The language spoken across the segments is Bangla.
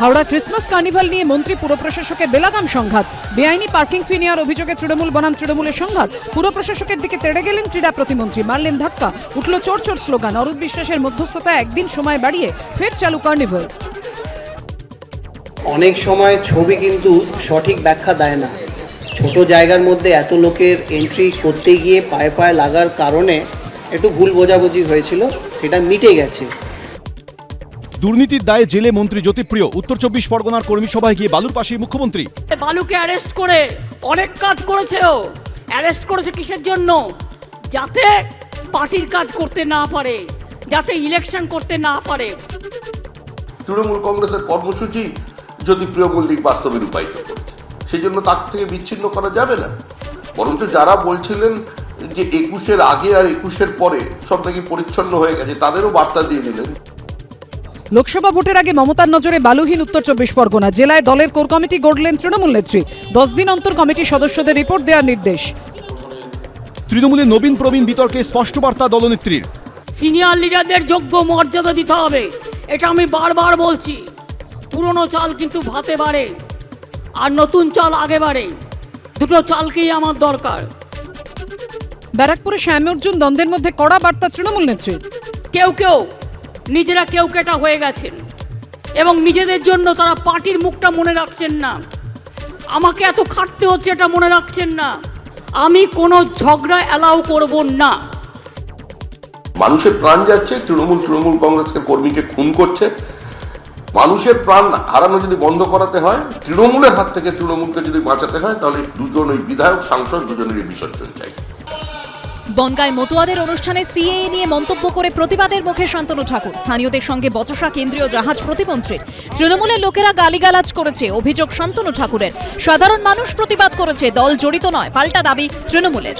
হাওড়া ক্রিসমাস কার্নিভাল নিয়ে মন্ত্রী পুর প্রশাসকের বেলাগাম সংঘাত। বেআইনি পার্কিং ফি নেওয়ার অভিযোগে তৃণমূল বনাম তৃণমূলের সংঘাত। পুর প্রশাসকের দিকে তেড়ে গেলেন ক্রীড়া প্রতিমন্ত্রী। মারলেন ধাক্কা। উঠল চোর চোর স্লোগান। অরূপ বিশ্বাসের মধ্যস্থতায় একদিন সময় বাড়িয়ে ফের চালু কার্নিভাল। অনেক সময় ছবি কিন্তু সঠিক ব্যাখ্যা দেয় না। ছোট জায়গার মধ্যে এত লোকের এন্ট্রি করতে গিয়ে পায়ে পায়ে লাগার কারণে একটু ভুল বোঝাবুঝি হয়েছিল। সেটা মিটে গেছে। দুর্নীতির দায়ে জেলে মন্ত্রী জ্যোতিপ্রিয় উত্তর চব্বিশ পরগনার কর্মী সভায় গিয়ে বালুর পাশে মুখ্যমন্ত্রী। বালুকে অ্যারেস্ট করে অনেক কাজ করেছে ও। অ্যারেস্ট করেছে কিসের জন্য? যাতে পার্টির কাজ করতে না পারে যাতে ইলেকশন করতে না পারে। তৃণমূল কংগ্রেসের কর্মসূচি যদি প্রিয় মল্লিক বাস্তবে রূপায়িত করছে। সেই জন্য তার থেকে বিচ্ছিন্ন করা যাবে না। বরঞ্চ যারা বলছিলেন যে একুশের আগে আর একুশের পরে সব নাকি পরিচ্ছন্ন হয়ে গেছে তাদেরও বার্তা দিয়ে দিলেন লোকসভা ভোটের আগে মমতার নজরে বালুহীন উত্তর চব্বিশ পরগনা। জেলায় দলের কোর কমিটি গড়লেন তৃণমূল নেত্রী। দশ দিন অন্তর কমিটির সদস্যদের রিপোর্ট দেওয়ার নির্দেশ। তৃণমূলের নবীন প্রবীণ বিতর্কে স্পষ্ট বার্তা দলনেত্রীর। সিনিয়র লিডারদের যোগ্য মর্যাদা দিতে হবে। এটা আমি বারবার বলছি। পুরনো চাল কিন্তু ভাতে বাড়ে আর নতুন চাল আগে বাড়ে। দুটো চালকেই আমার দরকার। ব্যারাকপুরে শ্যাম অর্জুন দ্বন্দ্বের মধ্যে কড়া বার্তা তৃণমূল নেত্রীর। কেউ কেউ নিজেরা কেউ কেটা হয়ে গেছেন। এবং নিজেদের জন্য তারা পার্টির মুখটা মনে রাখছেন না। আমাকে এত খাটতে হচ্ছে এটা মনে রাখছেন না। আমি কোনো ঝগড়া অ্যালাউ করব না। মানুষের প্রাণ যাচ্ছে, তৃণমূল তৃণমূল কংগ্রেসকে কর্মীকে খুন করছে। মানুষের প্রাণ হারানো যদি বন্ধ করাতে হয়, তৃণমূলের হাত থেকে তৃণমূলকে যদি বাঁচাতে হয়, তাহলে দুজন ওই বিধায়ক, সাংসদ দুজনেরই বিসর্জন চাই। বনগায় মতুয়াদের অনুষ্ঠানে সিএএ নিয়ে মন্তব্য করে প্রতিবাদের মুখে শান্তনু ঠাকুর। স্থানীয়দের সঙ্গে বচসা কেন্দ্রীয় জাহাজ প্রতিমন্ত্রীর তৃণমূলের লোকেরা গালিগালাজ করেছে অভিযোগ শান্তনু ঠাকুরের। সাধারণ মানুষ প্রতিবাদ করেছে, দল জড়িত নয়, পাল্টা দাবি তৃণমূলের।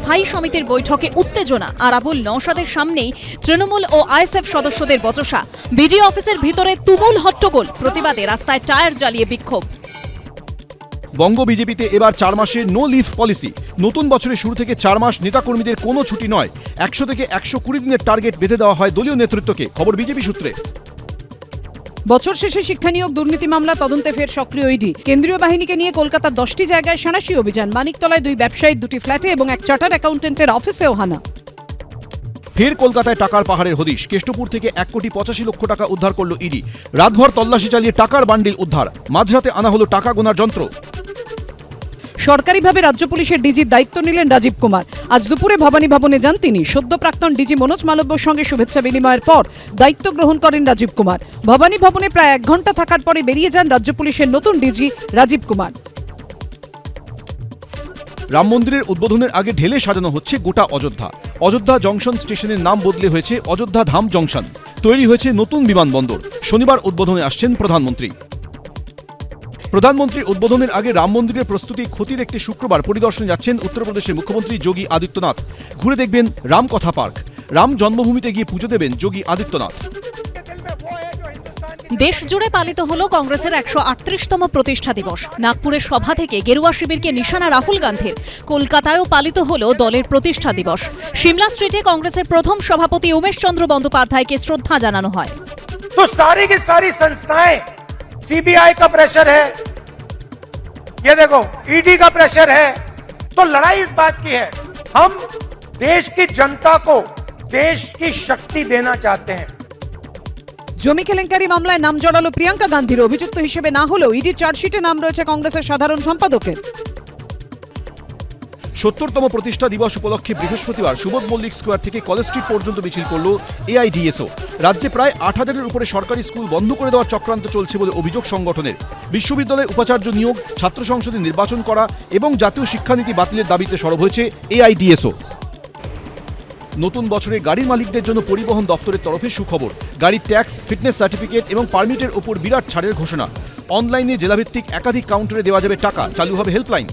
স্থায়ী সমিতির বৈঠকে উত্তেজনা আরাবুল নওশাদের সামনেই তৃণমূল ও আইএসএফ সদস্যদের বচসা। বিডি অফিসের ভিতরে তুমুল হট্টগোল, প্রতিবাদে রাস্তায় টায়ার জ্বালিয়ে বিক্ষোভ। বঙ্গ বিজেপিতে এবার চার মাসের নো লিভ পলিসি নতুন বছরের শুরু থেকে চার মাস নেতাকর্মীদের কোনো ছুটি নয়। একশো থেকে একশো কুড়ি দিনের টার্গেট বেঁধে দেওয়া হয় দলীয় নেতৃত্বকে। খবর বিজেপি সূত্রে। বছর শেষে শিক্ষা নিয়োগ দুর্নীতি মামলা তদন্তে ফের সক্রিয় ইডি কেন্দ্রীয় বাহিনীকে নিয়ে কলকাতার দশটি জায়গায় সাঁড়াশি অভিযান। মানিকতলায় দুই ব্যবসায়ীর দুটি ফ্ল্যাটে এবং এক চার্টার অ্যাকাউন্টেন্টের অফিসেও হানা ফের কলকাতায় টাকার পাহাড়ের হদিশ। কেষ্টপুর থেকে এক কোটি পঁচাশি লক্ষ টাকা উদ্ধার করল ইডি রাতভর তল্লাশি চালিয়ে টাকার বান্ডিল উদ্ধার। মাঝরাতে আনা হলো টাকা গোনার যন্ত্র। সরকারিভাবে রাজ্য পুলিশের ডিজির দায়িত্ব নিলেন রাজীব কুমার। আজ দুপুরে ভবানী ভবনে যান তিনি। সদ্য প্রাক্তন ডিজি মনোজ মালব্যর সঙ্গে শুভেচ্ছা বিনিময়ের পর দায়িত্ব গ্রহণ করেন রাজীব কুমার। ভবানী ভবনে প্রায় এক ঘণ্টা থাকার পরে বেরিয়ে যান রাজ্য পুলিশের নতুন ডিজি রাজীব কুমার। রাম মন্দিরের উদ্বোধনের আগে ঢেলে সাজানো হচ্ছে গোটা অযোধ্যা। অযোধ্যা জংশন স্টেশনের নাম বদলে হয়েছে অযোধ্যা ধাম জংশন। তৈরি হয়েছে নতুন বিমানবন্দর। শনিবার উদ্বোধনে আসছেন প্রধানমন্ত্রী। প্রধানমন্ত্রী উদ্বোধনের আগে রাম মন্দিরের প্রস্তুতি ক্ষতি দেখতে শুক্রবার পরিদর্শন যাচ্ছেন উত্তরপ্রদেশের মুখ্যমন্ত্রী যোগী আদিত্যনাথ। ঘুরে দেখবেন রামকথা পার্ক। রাম জন্মভূমিতে গিয়ে পুজো দেবেন যোগী আদিত্যনাথ। দেশ জুড়ে পালিত হল কংগ্রেসের একশো আটত্রিশতম প্রতিষ্ঠা দিবস। নাগপুরের সভা থেকে গেরুয়া শিবিরকে নিশানা রাহুল গান্ধীর। কলকাতায়ও পালিত হল দলের প্রতিষ্ঠা দিবস। সিমলা স্ট্রিটে কংগ্রেসের প্রথম সভাপতি উমেশ চন্দ্র বন্দ্যোপাধ্যায়কে শ্রদ্ধা জানানো হয়। তো সারি কি সারি সংস্থায় सीबीआई का प्रेशर है ये देखो ईडी का प्रेशर है तो लड़ाई इस बात की है हम देश की जनता को देश की शक्ति देना चाहते हैं জমি কেলেঙ্কারি মামলায় নাম জড়ালো প্রিয়াঙ্কা গান্ধীর অভিযুক্ত হিসেবে না হলেও ইডির চার্জশিটে নাম রয়েছে কংগ্রেসের সাধারণ সম্পাদকের সত্তরতম প্রতিষ্ঠা দিবস উপলক্ষে বৃহস্পতিবার সুবোধ মল্লিক স্কোয়ার থেকে কলেজ স্ট্রিট পর্যন্ত মিছিল করল এআইডিএসও। রাজ্যে প্রায় আট হাজারের উপরে সরকারি স্কুল বন্ধ করে দেওয়ার চক্রান্ত চলছে বলে অভিযোগ সংগঠনের। বিশ্ববিদ্যালয়ে উপাচার্য নিয়োগ, ছাত্র সংসদে নির্বাচন করা এবং জাতীয় শিক্ষানীতি বাতিলের দাবিতে সরব হয়েছে এআইডিএসও। নতুন বছরে গাড়ির মালিকদের জন্য পরিবহন দফতরের তরফে সুখবর, গাড়ির ট্যাক্স, ফিটনেস সার্টিফিকেট এবং পারমিটের ওপর বিরাট ছাড়ের ঘোষণা। অনলাইনে জেলাভিত্তিক একাধিক কাউন্টারে দেওয়া যাবে টাকা, চালু হবে হেল্পলাইন।